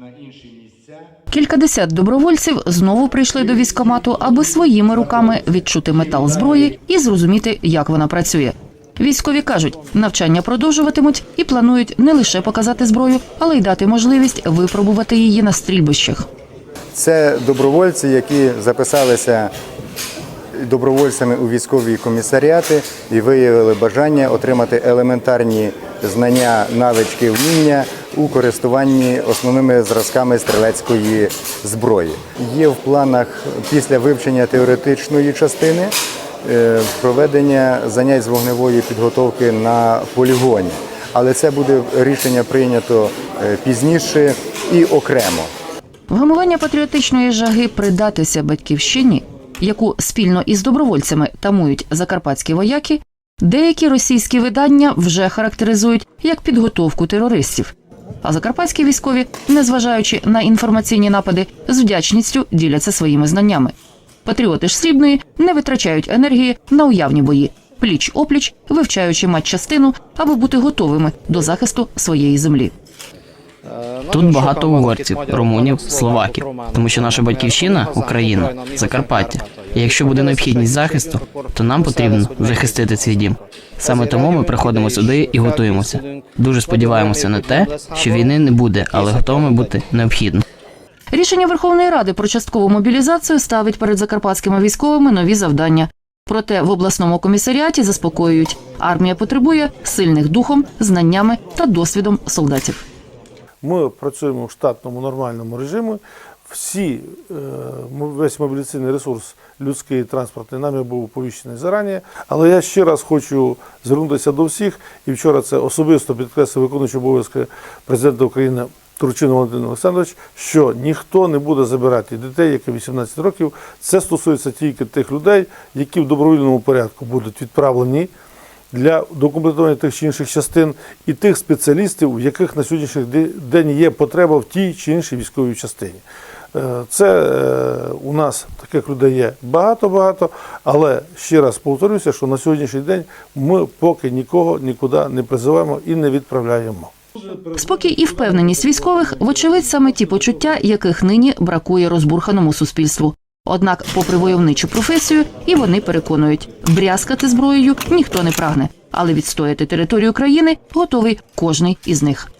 на інші місця. Кількадесят добровольців знову прийшли до військкомату, аби своїми руками відчути метал зброї і зрозуміти, як вона працює. Військові кажуть, навчання продовжуватимуть і планують не лише показати зброю, але й дати можливість випробувати її на стрільбищах. Це добровольці, які записалися добровольцями у військові комісаріати і виявили бажання отримати елементарні знання, навички, вміння у користуванні основними зразками стрілецької зброї. Є в планах після вивчення теоретичної частини е, проведення занять з вогневої підготовки на полігоні. Але це буде рішення прийнято е, пізніше і окремо. Вгамування патріотичної жаги придатися батьківщині, яку спільно із добровольцями тамують закарпатські вояки, деякі російські видання вже характеризують як підготовку терористів. А закарпатські військові, незважаючи на інформаційні напади, з вдячністю діляться своїми знаннями. Патріоти ж срібної не витрачають енергії на уявні бої, пліч опліч, вивчаючи матчастину, аби бути готовими до захисту своєї землі. Тут багато угорців, румунів, словаків, тому що наша батьківщина Україна, Закарпаття. І якщо буде необхідність захисту, то нам потрібно захистити свій дім. Саме тому ми приходимо сюди і готуємося. Дуже сподіваємося на те, що війни не буде, але готовими бути необхідно. Рішення Верховної Ради про часткову мобілізацію ставить перед закарпатськими військовими нові завдання. Проте в обласному комісаріаті заспокоюють, армія потребує сильних духом, знаннями та досвідом солдатів. Ми працюємо в штатному нормальному режимі. Всі, е, весь мобілізаційний ресурс людський і транспортний нами був оповіщений зарані. Але я ще раз хочу звернутися до всіх. І вчора це особисто підкреслив виконуючий обов'язки президента України Турчинов Володимир Олександрович, що ніхто не буде забирати дітей, які 18 років. Це стосується тільки тих людей, які в добровільному порядку будуть відправлені для докомплектування тих чи інших частин і тих спеціалістів, в яких на сьогоднішній день є потреба в тій чи іншій військовій частині. Е, Це е, у нас таких людей є багато-багато, але ще раз повторюся, що на сьогоднішній день ми поки нікого нікуди не призиваємо і не відправляємо. Спокій і впевненість військових, вочевидь, саме ті почуття, яких нині бракує розбурханому суспільству. Однак, попри войовничу професію, і вони переконують, брязкати зброєю ніхто не прагне, але відстояти територію країни готовий кожний із них.